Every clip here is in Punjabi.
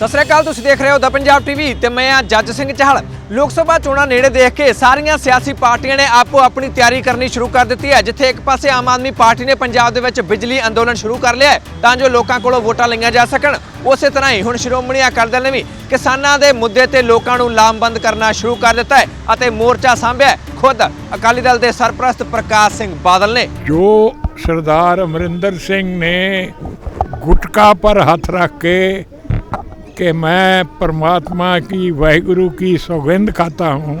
ਸਤਿ ਸ੍ਰੀ ਅਕਾਲ, ਤੁਸੀਂ ਦੇਖ ਰਹੇ ਹੋ ਦ ਪੰਜਾਬ ਟੀਵੀ ਤੇ ਮੈਂ ਆ ਜੱਜ ਸਿੰਘ ਚਾਹਲ। ਲੋਕ ਸਭਾ ਚੋਣਾਂ ਨੇੜੇ ਦੇਖ ਕੇ ਸਾਰੀਆਂ ਸਿਆਸੀ ਪਾਰਟੀਆਂ ਨੇ ਆਪੋ ਆਪਣੀ ਤਿਆਰੀ ਕਰਨੀ ਸ਼ੁਰੂ ਕਰ ਦਿੱਤੀ ਹੈ, ਜਿੱਥੇ ਇੱਕ ਪਾਸੇ ਆਮ ਆਦਮੀ ਪਾਰਟੀ ਨੇ ਪੰਜਾਬ ਦੇ ਵਿੱਚ ਬਿਜਲੀ ਅੰਦੋਲਨ ਸ਼ੁਰੂ ਕਰ ਲਿਆ ਤਾਂ ਜੋ ਲੋਕਾਂ ਕੋਲੋਂ ਵੋਟਾਂ ਲਈਆਂ ਜਾ ਸਕਣ। ਉਸੇ ਤਰ੍ਹਾਂ ਹੀ ਹੁਣ ਸ਼੍ਰੋਮਣੀ ਅਕਾਲੀ ਦਲ ਨੇ ਵੀ ਕਿਸਾਨਾਂ ਦੇ ਮੁੱਦੇ ਤੇ ਲੋਕਾਂ ਨੂੰ ਲਾਮਬੰਦ ਕਰਨਾ ਸ਼ੁਰੂ ਕਰ ਦਿੱਤਾ ਹੈ ਅਤੇ ਮੋਰਚਾ ਸਾਂਭਿਆ ਖੁਦ ਅਕਾਲੀ ਦਲ ਦੇ ਸਰਪ੍ਰਸਤ ਪ੍ਰਕਾਸ਼ ਸਿੰਘ ਬਾਦਲ ਨੇ ਜੋ ਸਰਦਾਰ ਅਮਰਿੰਦਰ ਸਿੰਘ ਨੇ ਗੁਟਕਾ ਪਰ ਹੱਥ ਰੱਖ ਕੇ कि मैं परमात्मा की वाहिगुरु की सौगंध खाता हूँ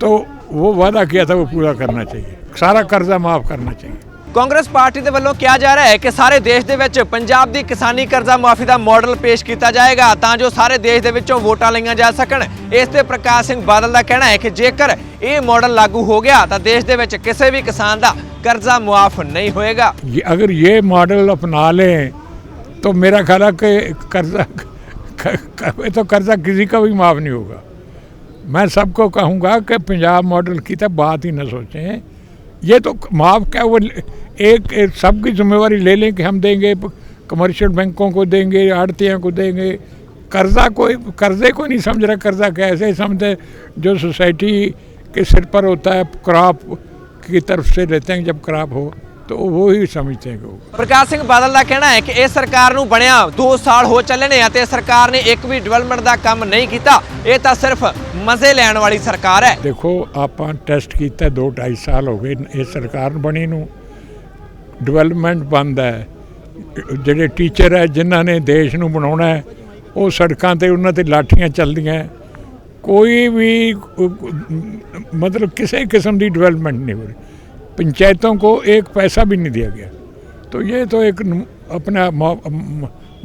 तो वो वादा किया था वो पूरा करना चाहिए सारा कर्जा माफ करना चाहिए ਕਾਂਗਰਸ ਪਾਰਟੀ ਦੇ ਵੱਲੋਂ ਕਿਹਾ ਜਾ ਰਿਹਾ ਹੈ ਕਿ ਸਾਰੇ ਦੇਸ਼ ਦੇ ਵਿੱਚ ਪੰਜਾਬ ਦੀ ਕਿਸਾਨੀ ਕਰਜ਼ਾ ਮਾਫੀ ਦਾ ਮਾਡਲ ਪੇਸ਼ ਕੀਤਾ ਜਾਏਗਾ ਤਾਂ ਜੋ ਸਾਰੇ ਦੇਸ਼ ਦੇ ਵਿੱਚੋਂ ਵੋਟਾਂ ਲਈਆਂ ਜਾ ਸਕਣ ਇਸ ਤੇ ਪ੍ਰਕਾਸ਼ ਸਿੰਘ ਬਾਦਲ ਦਾ ਕਹਿਣਾ ਹੈ ਕਿ ਜੇਕਰ ਇਹ ਮਾਡਲ ਲਾਗੂ ਹੋ ਗਿਆ ਤਾਂ ਦੇਸ਼ ਦੇ ਵਿੱਚ ਕਿਸੇ ਵੀ ਕਿਸਾਨ ਦਾ ਕਰਜ਼ਾ ਮੁਆਫ ਨਹੀਂ ਹੋਏਗਾ ये अगर ये मॉडल अपना लें तो मेरा ख्याल है कि कर्जा क- क- ये तो कर्जा किसी का भी माफ़ नहीं होगा। मैं सबको कहूँगा कि पंजाब मॉडल की तो बात ही न सोचें। ये तो माफ़ क्या वो एक, एक सबकी जिम्मेवारी ले लें कि हम देंगे कमर्शियल बैंकों को देंगे आड़तियों को देंगे। कर्जा कोई कर्जे को नहीं समझ रहा कर्जा कैसे समझते जो सोसाइटी के सिर पर होता है क्रॉप की तरफ़ से लेते हैं जब क्रॉप हो। तो वो ही समझते हैं कि वो ਪ੍ਰਕਾਸ਼ ਸਿੰਘ ਬਾਦਲ ਦਾ ਕਹਿਣਾ ਹੈ ਕਿ ਇਹ ਸਰਕਾਰ ਨੂੰ ਬਣਿਆ 2 ਸਾਲ ਹੋ ਚੱਲੇ ਨੇ ਅਤੇ ਸਰਕਾਰ ਨੇ ਇੱਕ ਵੀ ਡਿਵੈਲਪਮੈਂਟ ਦਾ ਕੰਮ ਨਹੀਂ ਕੀਤਾ ਇਹ ਤਾਂ ਸਿਰਫ ਮਜ਼ੇ ਲੈਣ ਵਾਲੀ ਸਰਕਾਰ ਹੈ ਦੇਖੋ ਆਪਾਂ ਟੈਸਟ ਕੀਤਾ 2 2.5 ਸਾਲ ਹੋ ਗਏ ਇਹ ਸਰਕਾਰ ਬਣੀ ਨੂੰ ਡਿਵੈਲਪਮੈਂਟ ਬੰਦ ਹੈ ਜਿਹੜੇ ਟੀਚਰ ਹੈ ਜਿਨ੍ਹਾਂ ਨੇ ਦੇਸ਼ ਨੂੰ ਬਣਾਉਣਾ ਹੈ ਉਹ ਸੜਕਾਂ ਤੇ ਉਹਨਾਂ ਤੇ ਲਾਠੀਆਂ ਚੱਲਦੀਆਂ ਹੈ। ਕੋਈ ਵੀ ਅ, मतलब किसी किस्म की डेवलपमेंट नहीं हो रही पंचायतों को एक पैसा भी नहीं दिया गया तो ये तो एक न- अपना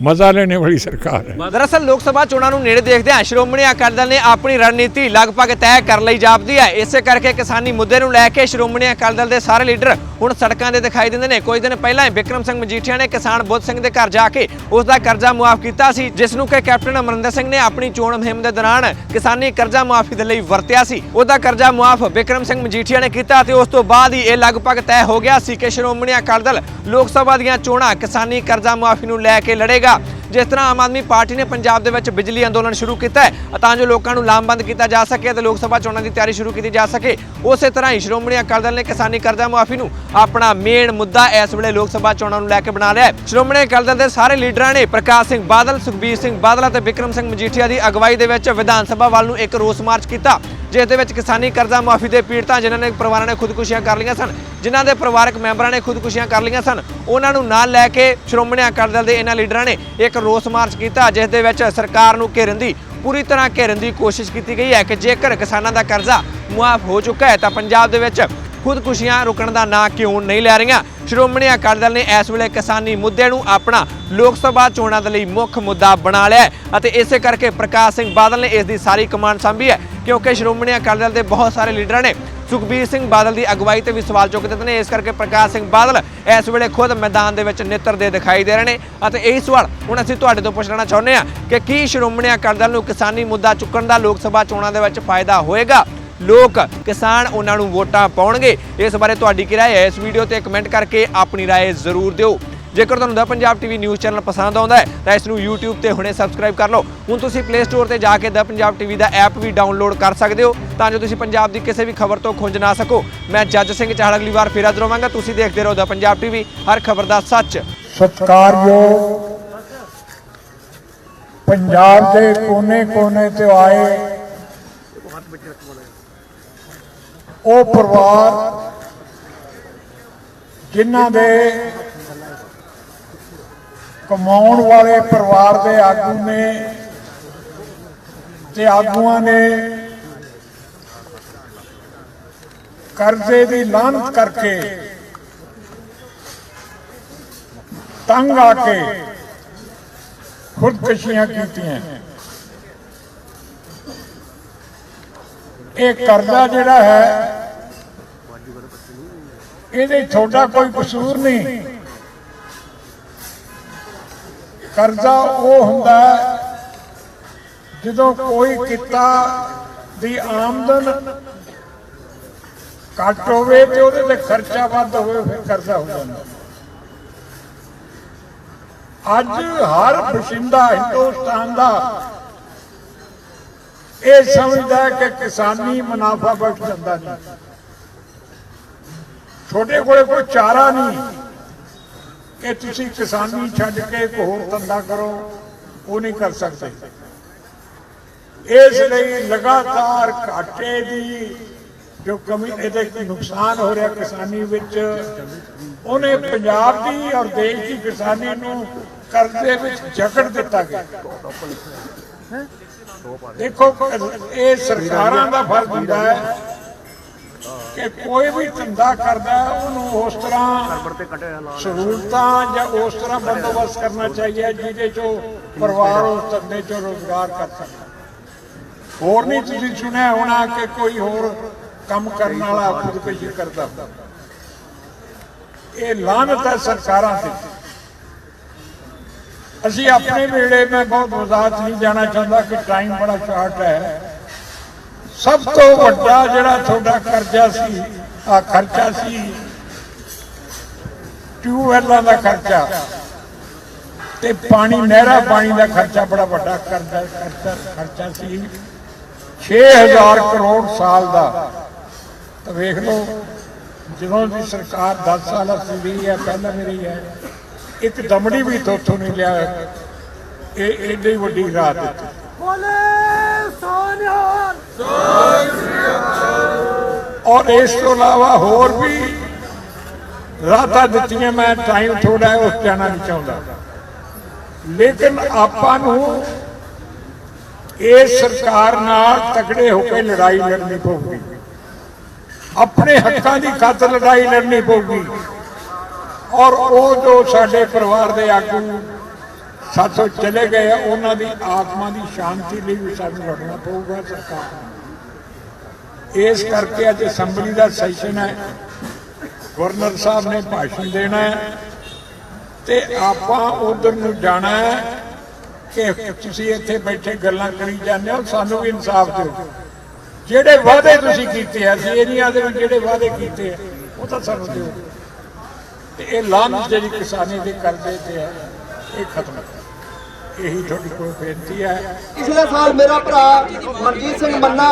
ਮਜ਼ਾ ਲੈਣੇ ਵਾਲੀ ਸਰਕਾਰ ਹੈ। ਦਰਅਸਲ ਲੋਕ ਸਭਾ ਚੋਣਾਂ ਨੂੰ ਨੇੜੇ ਦੇਖਦੇ ਆ ਸ਼੍ਰੋਮਣੀ ਅਕਾਲੀ ਦਲ ਨੇ ਆਪਣੀ ਰਣਨੀਤੀ ਲਗਭਗ ਤੈਅ ਕਰ ਲਈ ਜਾਪਦੀ ਹੈ। ਇਸੇ ਕਰਕੇ ਕਿਸਾਨੀ ਮੁੱਦੇ ਨੂੰ ਲੈ ਕੇ ਸ਼੍ਰੋਮਣੀ ਅਕਾਲੀ ਦਲ ਦੇ ਸਾਰੇ ਲੀਡਰ ਹੁਣ ਸੜਕਾਂ ਦੇ ਦਿਖਾਈ ਦਿੰਦੇ ਨੇ। ਕੁਝ ਦਿਨ ਪਹਿਲਾਂ ਹੀ ਵਿਕਰਮ ਸਿੰਘ ਮਜੀਠੀਆ ਨੇ ਕਿਸਾਨ ਬੁੱਧ ਸਿੰਘ ਦੇ ਘਰ ਜਾ ਕੇ ਉਸ ਦਾ ਕਰਜ਼ਾ ਮੁਆਫ ਕੀਤਾ ਸੀ, ਜਿਸ ਨੂੰ ਕਿ ਕੈਪਟਨ ਅਮਰਿੰਦਰ ਸਿੰਘ ਨੇ ਆਪਣੀ ਚੋਣ ਮੁਹਿੰਮ ਦੇ ਦੌਰਾਨ ਕਿਸਾਨੀ ਕਰਜ਼ਾ ਮੁਆਫੀ ਦੇ ਲਈ ਵਰਤਿਆ ਸੀ। ਉਹਦਾ ਕਰਜ਼ਾ ਮੁਆਫ ਵਿਕਰਮ ਸਿੰਘ ਮਜੀਠੀਆ ਨੇ ਕੀਤਾ ਤੇ ਉਸ ਤੋਂ ਬਾਅਦ ਹੀ ਇਹ ਲਗਭਗ ਤੈਅ ਹੋ ਗਿਆ ਸੀ ਕਿ ਸ਼੍ਰੋਮਣੀ ਅਕਾਲੀ ਦਲ ਲੋਕ ਸਭਾ ਦੀਆਂ ਚੋਣਾਂ ਕਿਸਾਨੀ ਕਰਜ਼ਾ ਮੁਆਫੀ ਨੂੰ ਲੈ ਕੇ ਲੜੇਗਾ। ചെയ്യുക ਜਿਸ ਤਰ੍ਹਾਂ ਆਮ ਆਦਮੀ ਪਾਰਟੀ ਨੇ ਪੰਜਾਬ ਦੇ ਵਿੱਚ ਬਿਜਲੀ ਅੰਦੋਲਨ ਸ਼ੁਰੂ ਕੀਤਾ ਹੈ ਤਾਂ ਜੋ ਲੋਕਾਂ ਨੂੰ ਲਾਮਬੰਦ ਕੀਤਾ ਜਾ ਸਕੇ ਤੇ ਲੋਕ ਸਭਾ ਚੋਣਾਂ ਦੀ ਤਿਆਰੀ ਸ਼ੁਰੂ ਕੀਤੀ ਜਾ ਸਕੇ। ਉਸੇ ਤਰ੍ਹਾਂ ਹੀ ਸ਼੍ਰੋਮਣੀ ਅਕਾਲੀ ਦਲ ਨੇ ਕਿਸਾਨੀ ਕਰਜ਼ਾ ਮੁਆਫੀ ਨੂੰ ਆਪਣਾ ਮੇਨ ਮੁੱਦਾ ਇਸ ਵੇਲੇ ਲੋਕ ਸਭਾ ਚੋਣਾਂ ਨੂੰ ਲੈ ਕੇ ਬਣਾ ਲਿਆ ਹੈ। ਸ਼੍ਰੋਮਣੀ ਅਕਾਲੀ ਦਲ ਦੇ ਸਾਰੇ ਲੀਡਰਾਂ ਨੇ ਪ੍ਰਕਾਸ਼ ਸਿੰਘ ਬਾਦਲ, ਸੁਖਬੀਰ ਸਿੰਘ ਬਾਦਲ ਅਤੇ ਵਿਕਰਮ ਸਿੰਘ ਮਜੀਠੀਆ ਦੀ ਅਗਵਾਈ ਦੇ ਵਿੱਚ ਵਿਧਾਨ ਸਭਾ ਵੱਲ ਨੂੰ ਇੱਕ ਰੋਸ ਮਾਰਚ ਕੀਤਾ, ਜਿਸ ਦੇ ਵਿੱਚ ਕਿਸਾਨੀ ਕਰਜ਼ਾ ਮਾਫੀ ਦੇ ਪੀੜਤਾਂ ਜਿਨ੍ਹਾਂ ਨੇ ਪਰਿਵਾਰਾਂ ਨੇ ਖੁਦਕੁਸ਼ੀਆਂ ਕਰ ਲਈਆਂ ਸਨ, ਜਿਨ੍ਹਾਂ ਦੇ ਪਰਿਵਾਰਕ ਮੈਂਬਰਾਂ ਨੇ ਖੁਦਕੁਸ਼ੀਆਂ ਕਰ ਲਈਆਂ ਸਨ, ਉਹਨਾਂ ਨੂੰ ਨਾਲ ਲੈ ਕੇ ਸ਼੍ਰੋਮਣੀ ਅਕਾਲੀ ਦਲ ਦੇ ਇਹਨਾਂ ਲੀਡਰਾਂ ਨੇ ਇੱਕ ਰੋਸ ਮਾਰਚ ਕੀਤਾ। ਜਿਸ ਦੇ ਵਿੱਚ ਸਰਕਾਰ ਨੂੰ ਘੇਰਨ ਦੀ ਪੂਰੀ ਤਰ੍ਹਾਂ ਘੇਰਨ ਦੀ ਕੋਸ਼ਿਸ਼ ਕੀਤੀ ਗਈ ਹੈ ਕਿ ਜੇਕਰ ਕਿਸਾਨਾਂ ਦਾ ਕਰਜ਼ਾ ਮੁਆਫ ਹੋ ਚੁੱਕਾ ਹੈ ਤਾਂ ਪੰਜਾਬ ਦੇ ਵਿੱਚ ਖੁਦਕੁਸ਼ੀਆਂ ਰੁਕਣ ਦਾ ਨਾਂ ਕਿਉਂ ਨਹੀਂ ਲੈ ਰਹੀਆਂ? ਸ਼੍ਰੋਮਣੀ ਅਕਾਲੀ ਦਲ ਨੇ ਇਸ ਵੇਲੇ ਕਿਸਾਨੀ ਮੁੱਦੇ ਨੂੰ ਆਪਣਾ ਲੋਕ ਸਭਾ ਚੋਣਾਂ ਦੇ ਲਈ ਮੁੱਖ ਮੁੱਦਾ ਬਣਾ ਲਿਆ ਅਤੇ ਇਸੇ ਕਰਕੇ ਪ੍ਰਕਾਸ਼ ਸਿੰਘ ਬਾਦਲ ਨੇ ਇਸ ਦੀ ਸਾਰੀ ਕਮਾਂਡ ਸੰਭੀ ਹੈ ਕਿਉਂਕਿ ਸ਼੍ਰੋਮਣੀ ਅਕਾਲੀ ਦਲ ਦੇ ਬਹੁਤ ਸਾਰੇ ਲੀਡਰਾਂ ਨੇ ਸੁਖਬੀਰ ਸਿੰਘ ਬਾਦਲ ਦੀ ਅਗਵਾਈ ਤੇ ਵੀ ਸਵਾਲ ਚੁੱਕ ਦਿੱਤੇ ਨੇ। ਇਸ ਕਰਕੇ ਪ੍ਰਕਾਸ਼ ਸਿੰਘ ਬਾਦਲ ਇਸ ਵੇਲੇ ਖੁਦ ਮੈਦਾਨ ਦੇ ਵਿੱਚ ਨਿੱਤਰਦੇ ਦਿਖਾਈ ਦੇ ਰਹੇ ਨੇ। ਅਤੇ ਇਹੀ ਸਵਾਲ ਹੁਣ ਅਸੀਂ ਤੁਹਾਡੇ ਤੋਂ ਪੁੱਛਣਾ ਚਾਹੁੰਦੇ ਹਾਂ ਕਿ ਕੀ ਸ਼੍ਰੋਮਣੀ ਅਕਾਲੀ ਦਲ ਨੂੰ ਕਿਸਾਨੀ ਮੁੱਦਾ ਚੁੱਕਣ ਦਾ ਲੋਕ ਸਭਾ ਚੋਣਾਂ ਦੇ ਵਿੱਚ ਫਾਇਦਾ ਹੋਏਗਾ? ਲੋਕ, ਕਿਸਾਨ ਉਹਨਾਂ ਨੂੰ ਵੋਟਾਂ ਪਾਉਣਗੇ। ਇਸ ਬਾਰੇ ਤੁਹਾਡੀ ਕੀ ਰਾਏ ਹੈ? ਇਸ ਵੀਡੀਓ ਤੇ ਕਮੈਂਟ ਕਰਕੇ ਆਪਣੀ ਰਾਏ ਜ਼ਰੂਰ ਦਿਓ। ਜੇਕਰ ਤੁਹਾਨੂੰ ਦਾ ਪੰਜਾਬ ਟੀਵੀ ਨਿਊਜ਼ ਚੈਨਲ ਪਸੰਦ ਆਉਂਦਾ ਹੈ, ਤਾਂ ਇਸ ਨੂੰ YouTube ਤੇ ਹੁਣੇ ਸਬਸਕ੍ਰਾਈਬ ਕਰ ਲਓ। ਹੁਣ ਤੁਸੀਂ Play Store ਤੇ ਜਾ ਕੇ ਦਾ ਪੰਜਾਬ ਟੀਵੀ ਦਾ ਐਪ ਵੀ ਡਾਊਨਲੋਡ ਕਰ ਸਕਦੇ ਹੋ, ਤਾਂ ਜੋ ਤੁਸੀਂ ਪੰਜਾਬ ਦੀ ਕਿਸੇ ਵੀ ਖਬਰ ਤੋਂ ਖੁੰਝ ਨਾ ਸਕੋ। ਮੈਂ ਜੱਜ ਸਿੰਘ ਚਾਹਲ ਅਗਲੀ ਵਾਰ ਫੇਰ ਹਾਜ਼ਰ ਹੋਵਾਂਗਾ। ਤੁਸੀਂ ਦੇਖਦੇ ਰਹੋ ਦਾ ਪੰਜਾਬ ਟੀਵੀ, ਹਰ ਖਬਰ ਦਾ ਸੱਚ। ਸਤਿਕਾਰਯੋਗ ਪੰਜਾਬ ਦੇ ਕੋਨੇ-ਕੋਨੇ ਤੇ ਆਏ ਉਹ ਪਰਿਵਾਰ ਜਿਨ੍ਹਾਂ ਦੇ ਕਮਾਉਣ ਵਾਲੇ ਪਰਿਵਾਰ ਦੇ ਆਗੂ ਨੇ ਤੇ ਆਗੂਆਂ ਨੇ ਕਰਜ਼ੇ ਦੀ ਲਾਹਨਤ ਕਰਕੇ ਤੰਗ ਆ ਕੇ ਖੁਦਕਸ਼ੀਆਂ ਕੀਤੀਆਂ। ਇਹ ਕਰਜ਼ਾ ਜਿਹੜਾ ਹੈ, ਇਹਦੇ ਛੋਟਾ ਕੋਈ ਕਸੂਰ ਨਹੀਂ। ਕਰਜ਼ਾ ਉਹ ਹੁੰਦਾ ਜਦੋਂ ਕੋਈ ਕਿੱਤਾ ਦੀ ਆਮਦਨ ਘੱਟ ਹੋਵੇ ਤੇ ਉਹਦੇ ਤੇ ਖਰਚਾ ਵੱਧ ਹੋਵੇ, ਫਿਰ ਕਰਜ਼ਾ ਹੋ ਜਾਂਦਾ। ਅੱਜ ਹਰ ਬਸ਼ਿੰਦਾ ਹਿੰਦੁਸਤਾਨ ਦਾ ਇਹ ਸਮਝਦਾ ਕਿ ਕਿਸਾਨੀ ਮੁਨਾਫਾ ਬਖਸ਼ ਜਾਂਦਾ ਨਹੀਂ। ਛੋਟੇ ਕੋਲੇ ਕੋਈ ਚਾਰਾ ਨਹੀਂ। ਕਿ ਤੁਸੀਂ ਕਿਸਾਨੀ ਛੱਡ ਕੇ ਇੱਕ ਹੋਰ ਧੰਦਾ ਕਰੋ, ਉਹ ਨਹੀਂ ਕਰ ਸਕਦੇ। ਇਸ ਲਈ ਲਗਾਤਾਰ ਘਾਟੇ ਦੀ ਜੋ ਕਮੀ, ਇਹਦੇ ਨੁਕਸਾਨ ਹੋ ਰਿਹਾ ਕਿਸਾਨੀ ਵਿੱਚ, ਉਹਨੇ ਪੰਜਾਬ ਦੀ ਔਰ ਦੇਸ਼ ਦੀ ਕਿਸਾਨੀ ਨੂੰ ਕਰਜ਼ੇ ਵਿੱਚ ਜਕੜ ਦਿੱਤਾ ਗਿਆ। ਦੇਖੋ, ਇਹ ਸਰਕਾਰਾਂ ਦਾ ਫਰਜ਼ ਹੁੰਦਾ ਹੈ ਕਿ ਕੋਈ ਵੀ ਧੰਦਾ ਕਰਦਾ ਉਹਨੂੰ ਉਸ ਤਰ੍ਹਾਂ ਸਹੂਲਤਾਂ ਜਾਂ ਉਸ ਤਰ੍ਹਾਂ ਬੰਦੋਬਸਤ ਕਰਨਾ ਚਾਹੀਦਾ ਜਿਹਦੇ ਚੋਂ ਪਰਿਵਾਰ ਉਸ ਧੰਦੇ ਚੋਂ ਰੋਜ਼ਗਾਰ ਕਰ ਸਕਦਾ ਹੋਰ ਨਹੀਂ ਤੁਸੀਂ ਸੁਣਿਆ ਹੋਣਾ ਕਿ ਕੋਈ ਹੋਰ ਕੰਮ ਕਰਨ ਵਾਲਾ ਖੁਦਕੁਸ਼ੀ ਕਰਦਾ ਇਹ ਲਾਨਤ ਹੈ ਸਰਕਾਰਾਂ ਤੇ। ਅਸੀਂ ਆਪਣੇ ਵੇਲੇ ਮੈਂ ਬਹੁਤ ਵਜ਼ਾਤ ਨਹੀਂ ਜਾਣਾ ਚਾਹੁੰਦਾ ਕਿ ਟਾਈਮ ਬੜਾ ਸ਼ਾਰਟ ਹੈ। ਸਭ ਤੋਂ ਵੱਡਾ ਜਿਹੜਾ ਤੁਹਾਡਾ ਕਰਜ਼ਾ ਸੀ, ਆ ਖਰਚਾ ਸੀ, ਟਿਊਬਵੈੱਲਾਂ ਦਾ ਖਰਚਾ ਤੇ ਪਾਣੀ, ਨਹਿਰਾ ਪਾਣੀ ਦਾ ਖਰਚਾ ਬੜਾ ਵੱਡਾ ਕਰਜ਼ਾ, ਖਰਚਾ ਖਰਚਾ ਸੀ। 6000 ਕਰੋੜ ਸਾਲ ਦਾ। ਤਾਂ ਵੇਖ ਲਓ, ਜਦੋਂ ਦੀ ਸਰਕਾਰ 10 ਸਾਲ ਅਸੀਂ ਰਹੀ ਹੈ, ਪਹਿਲਾਂ ਮੇਰੀ ਹੈ, ਇੱਕ ਦਮੜੀ ਵੀ ਤੋਥੋਂ ਨਹੀਂ ਲਿਆ ਇਹ ਏਡੀ ਵੱਡੀ ਰਾਤ ਦਿੱਤੀ। ਬੋਲੇ! ਸੋਨਿਹਾਲ ਔਰ ਇਸ ਤੋਂ ਇਲਾਵਾ ਹੋਰ ਵੀ ਰਾਤਾਂ ਦਿੱਤੀਆਂ, ਮੈਂ ਟਾਈਮ ਥੋੜਾ ਉਸ ਜਾਣਾ ਨਹੀਂ ਚਾਹੁੰਦਾ ਲੇਕਿਨ ਆਪਾਂ ਨੂੰ ਇਸ ਸਰਕਾਰ ਨਾਲ ਤਕੜੇ ਹੋ ਕੇ ਲੜਾਈ ਲੜਨੀ ਪਊਗੀ। ਆਪਣੇ ਹੱਕਾਂ ਦੀ ਖਾਤਰ ਲੜਾਈ ਲੜਨੀ ਪਊਗੀ। ਔਰ ਉਹ ਜੋ ਸਾਡੇ ਪਰਿਵਾਰ ਦੇ ਆਗੂ ਸਾਥੋਂ ਚਲੇ ਗਏ, ਉਹਨਾਂ ਦੀ ਆਤਮਾ ਦੀ ਸ਼ਾਂਤੀ ਲਈ ਵੀ ਸਾਨੂੰ ਲੜਨਾ ਪਊਗਾ ਸਰਕਾਰ ਇਸ ਕਰਕੇ ਅੱਜ ਅਸੈਂਬਲੀ ਦਾ ਸੈਸ਼ਨ ਹੈ। ਗਵਰਨਰ ਸਾਹਿਬ ਨੇ ਭਾਸ਼ਣ ਦੇਣਾ ਹੈ ਤੇ ਆਪਾਂ ਉਧਰ ਨੂੰ ਜਾਣਾ ਹੈ ਕਿ ਤੁਸੀਂ ਇੱਥੇ ਬੈਠੇ ਗੱਲਾਂ ਕਰੀ ਜਾਂਦੇ ਹੋ, ਸਾਨੂੰ ਵੀ ਇਨਸਾਫ ਦਿਓ। ਜਿਹੜੇ ਵਾਅਦੇ ਤੁਸੀਂ ਕੀਤੇ ਆ ਅਸੀਂ ਇਹ ਨਹੀਂ ਆਦੇ ਜਿਹੜੇ ਵਾਅਦੇ ਕੀਤੇ ਆ, ਉਹ ਤਾਂ ਸਾਨੂੰ ਦਿਓ। ਤੇ ਇਹ ਲਾਂਝ ਜਿਹੜੀ ਕਿਸਾਨੀ ਦੇ ਕਰਦੇ ਤੇ ਹੈ ਇਹ ਖਤਮ ਕਰੋ ਇਹੀ ਤੁਹਾਡੀ ਕੋਲ ਬੇਨਤੀ ਹੈ। ਪਿਛਲੇ ਸਾਲ ਮੇਰਾ ਭਰਾ ਮਨਜੀਤ ਸਿੰਘ ਮੰਨਾ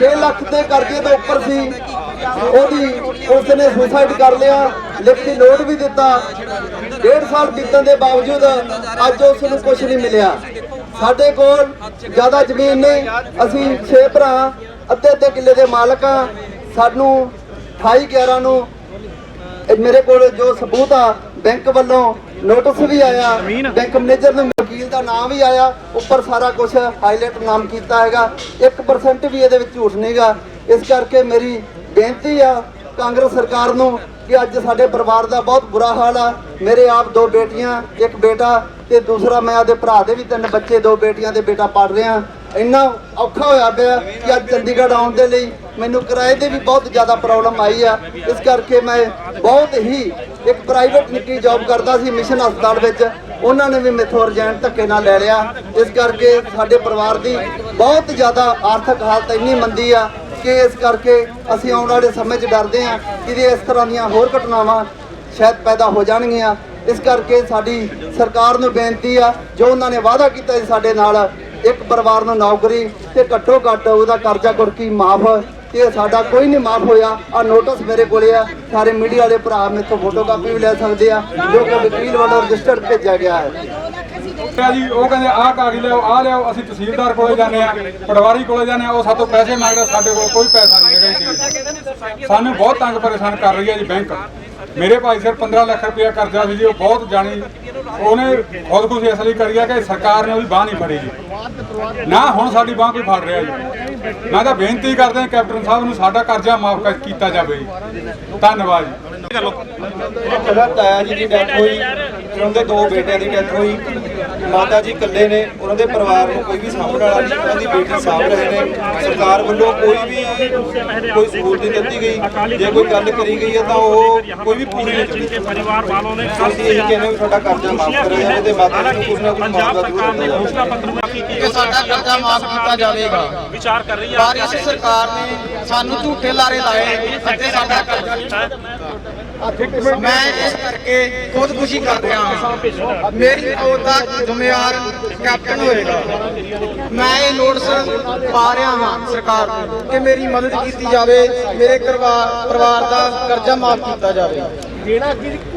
6 ਲੱਖ ਦੇ ਕਰਜ਼ੇ ਤੋਂ ਉੱਪਰ ਸੀ। ਉਹਦੀ ਉਸਨੇ ਸੁਸਾਈਡ ਕਰ ਲਿਆ, ਲਿਖਤੀ ਨੋਟ ਵੀ ਦਿੱਤਾ। ਡੇਢ ਸਾਲ ਬੀਤਣ ਦੇ ਬਾਵਜੂਦ ਅੱਜ ਉਸ ਨੂੰ ਕੁਝ ਨਹੀਂ ਮਿਲਿਆ। ਸਾਡੇ ਕੋਲ ਜ਼ਿਆਦਾ ਜ਼ਮੀਨ ਨਹੀਂ, ਅਸੀਂ 6 ਭਰਾ ਅੱਧੇ ਅੱਧੇ ਕਿੱਲੇ ਦੇ ਮਾਲਕ ਆ ਸਾਨੂੰ 28 11 ਨੂੰ ਮੇਰੇ ਕੋਲ ਜੋ ਸਬੂਤ ਆ, ਬੈਂਕ ਵੱਲੋਂ ਨੋਟਿਸ ਵੀ ਆਇਆ। ਬੈਂਕ ਮੈਨੇਜਰ ਨੂੰ ਵਕੀਲ ਦਾ ਨਾਮ ਵੀ ਆਇਆ। ਉੱਪਰ ਸਾਰਾ ਕੁਝ ਹਾਈਲਾਈਟ ਨਾਮ ਕੀਤਾ ਹੈਗਾ। 1% ਵੀ ਇਹਦੇ ਵਿੱਚ ਝੂਠ ਨਹੀਂਗਾ ਇਸ ਕਰਕੇ ਮੇਰੀ ਬੇਨਤੀ ਆ ਕਾਂਗਰਸ ਸਰਕਾਰ ਨੂੰ ਕਿ ਅੱਜ ਸਾਡੇ ਪਰਿਵਾਰ ਦਾ ਬਹੁਤ ਬੁਰਾ ਹਾਲ ਆ। ਮੇਰੇ ਆਪ ਦੋ ਬੇਟੀਆਂ ਇੱਕ ਬੇਟਾ ਤੇ ਦੂਸਰਾ ਮੈਂ ਆਦੇ ਭਰਾ ਦੇ ਵੀ ਤਿੰਨ ਬੱਚੇ ਦੋ ਬੇਟੀਆਂ ਦੇ ਬੇਟਾ ਪੜ ਰਿਹਾ। ਇੰਨਾ ਔਖਾ ਹੋਇਆ ਪਿਆ ਕਿ ਅੱਜ ਚੰਡੀਗੜ੍ਹ ਆਉਣ ਦੇ ਲਈ ਮੈਨੂੰ ਕਿਰਾਏ ਦੀ ਵੀ ਬਹੁਤ ਜ਼ਿਆਦਾ ਪ੍ਰੋਬਲਮ ਆਈ ਆ। ਇਸ ਕਰਕੇ ਮੈਂ ਬਹੁਤ ਹੀ ਇੱਕ ਪ੍ਰਾਈਵੇਟ ਨਿੱਕੀ ਜੌਬ ਕਰਦਾ ਸੀ ਮਿਸ਼ਨ ਹਸਪਤਾਲ ਵਿੱਚ। ਉਹਨਾਂ ਨੇ ਵੀ ਮੈਥੋਂ ਰਜੈਂਟ ਧੱਕੇ ਨਾਲ ਲੈ ਲਿਆ। ਇਸ ਕਰਕੇ ਸਾਡੇ ਪਰਿਵਾਰ ਦੀ ਬਹੁਤ ਜ਼ਿਆਦਾ ਆਰਥਿਕ ਹਾਲਤ ਇੰਨੀ ਮੰਦੀ ਆ ਕਿ ਇਸ ਕਰਕੇ ਅਸੀਂ ਆਉਣ ਵਾਲੇ ਸਮੇਂ 'ਚ ਡਰਦੇ ਆ ਕਿ ਜੇ ਇਸ ਤਰ੍ਹਾਂ ਦੀਆਂ ਹੋਰ ਘਟਨਾਵਾਂ ਸ਼ਾਇਦ ਪੈਦਾ ਹੋ ਜਾਣਗੀਆਂ। ਇਸ ਕਰਕੇ ਸਾਡੀ ਸਰਕਾਰ ਨੂੰ ਬੇਨਤੀ ਆ, ਜੋ ਉਹਨਾਂ ਨੇ ਵਾਅਦਾ ਕੀਤਾ ਸੀ ਸਾਡੇ ਨਾਲ ਇੱਕ ਪਰਿਵਾਰ ਨੂੰ ਨੌਕਰੀ ਤੇ ਘੱਟੋ ਘੱਟ ਉਹਦਾ ਕਰਜ਼ਾ ਕੁਰਕੀ ਮਾਫ ਇਹ ਸਾਡਾ ਕੋਈ ਨਹੀਂ ਮਾਫ ਹੋਇਆ। ਆ ਨੋਟਿਸ ਮੇਰੇ ਕੋਲੇ ਆ। ਸਾਰੇ ਮੀਡੀਆ ਵਾਲੇ ਭਰਾ ਮੇਥੋਂ ਫੋਟੋ ਕਾਪੀ ਵੀ ਲੈ ਸਕਦੇ ਆ। ਜੋ ਕਿ ਵਕੀਲ ਵੱਲੋਂ ਰਜਿਸਟਰਡ ਭੇਜਿਆ ਗਿਆ ਹੈ। ਕਿਹਾ ਜੀ, ਉਹ ਕਹਿੰਦੇ, ਆਹ ਕਾਗਜ਼ ਲਿਆਓ, ਆਹ ਲਿਆਓ, ਅਸੀਂ ਤਹਿਸੀਲਦਾਰ ਕੋਲੇ ਜਾਂਦੇ ਆ ਪਟਵਾਰੀ ਕੋਲੇ ਜਾਂਦੇ ਆ ਉਹ ਸਾਤੋਂ ਪੈਸੇ ਮੰਗਦਾ ਸਾਡੇ ਕੋਲ ਕੋਈ ਪੈਸਾ ਨਹੀਂ ਹੈਗਾ ਜੀ। ਸਾਨੂੰ ਬਹੁਤ ਤੰਗ ਪਰੇਸ਼ਾਨ ਕਰ ਰਹੀ ਹੈ ਜੀ ਬੈਂਕ ਮੇਰੇ ਭਾਈ ਸਿਰ 15 ਲੱਖ ਰੁਪਇਆ ਕਰਜ਼ਾ ਸੀ ਜੀ, ਉਹ ਬਹੁਤ ਜਾਣੀ, ਉਹਨੇ ਖੁਦਕੁਸ਼ੀ ਇਸ ਲਈ ਕਰੀ ਆ ਕਿ ਸਰਕਾਰ ਨੇ ਉਹਦੀ ਬਾਹ ਨਹੀਂ ਫੜੀ ਜੀ। ਨਾ ਹੁਣ ਸਾਡੀ ਬਾਹ ਕੋਈ ਫੜ ਰਿਹਾ ਜੀ। ਮੈਂ ਤਾਂ ਬੇਨਤੀ ਕਰਦੇ ਹਾਂ ਕੈਪਟਨ ਸਾਹਿਬ ਨੂੰ ਸਾਡਾ ਕਰਜ਼ਾ ਮਾਫ ਕੀਤਾ ਜਾਵੇ ਜੀ। ਧੰਨਵਾਦ ਜੀ। ਮੇਰਾ ਤਾਇਆ ਜੀ ਦੀ ਡੈਥ ਹੋਈ ਉਹਦੇ ਦੋ ਬੇਟਿਆਂ ਦੀ ਡੈਥ ਹੋਈ। ਮਾਤਾ ਜੀ ਇਕੱਲੇ ਨੇ ਉਹਨਾਂ ਦੇ ਪਰਿਵਾਰ ਨੂੰ ਕੋਈ ਵੀ ਸਾਂਭਣ ਵਾਲਾ ਨਹੀਂ ਉਹਨਾਂ ਦੀ ਬੇਟੀ ਸਾਂਭ ਰਹੇ ਨੇ। ਸਰਕਾਰ ਵੱਲੋਂ ਕੋਈ ਵੀ ਕੋਈ ਸਹੂਲਤ ਨਹੀਂ ਦਿੱਤੀ ਗਈ। ਜੇ ਕੋਈ ਗੱਲ ਕਰੀ ਗਈ ਹੈ ਤਾਂ ਉਹ ਕੋਈ ਵੀ ਪੂਰੀ ਨਹੀਂ ਕੀਤੀ ਪਰਿਵਾਰ ਵਾਲੋਂ ਨੇ ਕੱਲ ਇਹ ਕਹਿੰਦੇ ਵੀ ਸਾਡਾ ਕਰਜ਼ਾ ਮਾਫ ਕਰਿਆ ਜਾਵੇ ਤੇ ਮਾਤਾ ਜੀ ਕੁਝ ਨਾ ਕੁਝ ਮੁਆਵਜ਼ਾ ਸਰਕਾਰ ਨੇ ਘੋਸ਼ਣਾ ਸਾਡਾ ਕਰਜ਼ਾ ਮਾਫ ਕੀਤਾ ਜਾਵੇਗਾ। ਵਿਚਾਰ ਕਰ ਰਹੀ ਹੈ। ਸਰਕਾਰ ਨੇ ਸਾਨੂੰ ਝੂਠੇ ਲਾਰੇ ਲਾਏ ਅਤੇ ਸਾਡਾ ਕਰਜ਼ਾ ਮੈਂ ਇਸ ਕਰਕੇ ਖੁਦਕੁਸ਼ੀ ਕਰ ਰਿਹਾ ਹਾਂ। ਮੇਰੀ ਮੌਤ ਜ਼ਿੰਮੇਵਾਰ ਕੈਪਟਨ ਹੋਏਗਾ। ਮੈਂ ਇਹ ਨੋਟਿਸ ਪਾ ਰਿਹਾ ਹਾਂ ਸਰਕਾਰ ਨੂੰ ਕਿ ਮੇਰੀ ਮਦਦ ਕੀਤੀ ਜਾਵੇ, ਮੇਰੇ ਪਰਿਵਾਰ ਦਾ ਕਰਜ਼ਾ ਮਾਫ ਕੀਤਾ ਜਾਵੇ।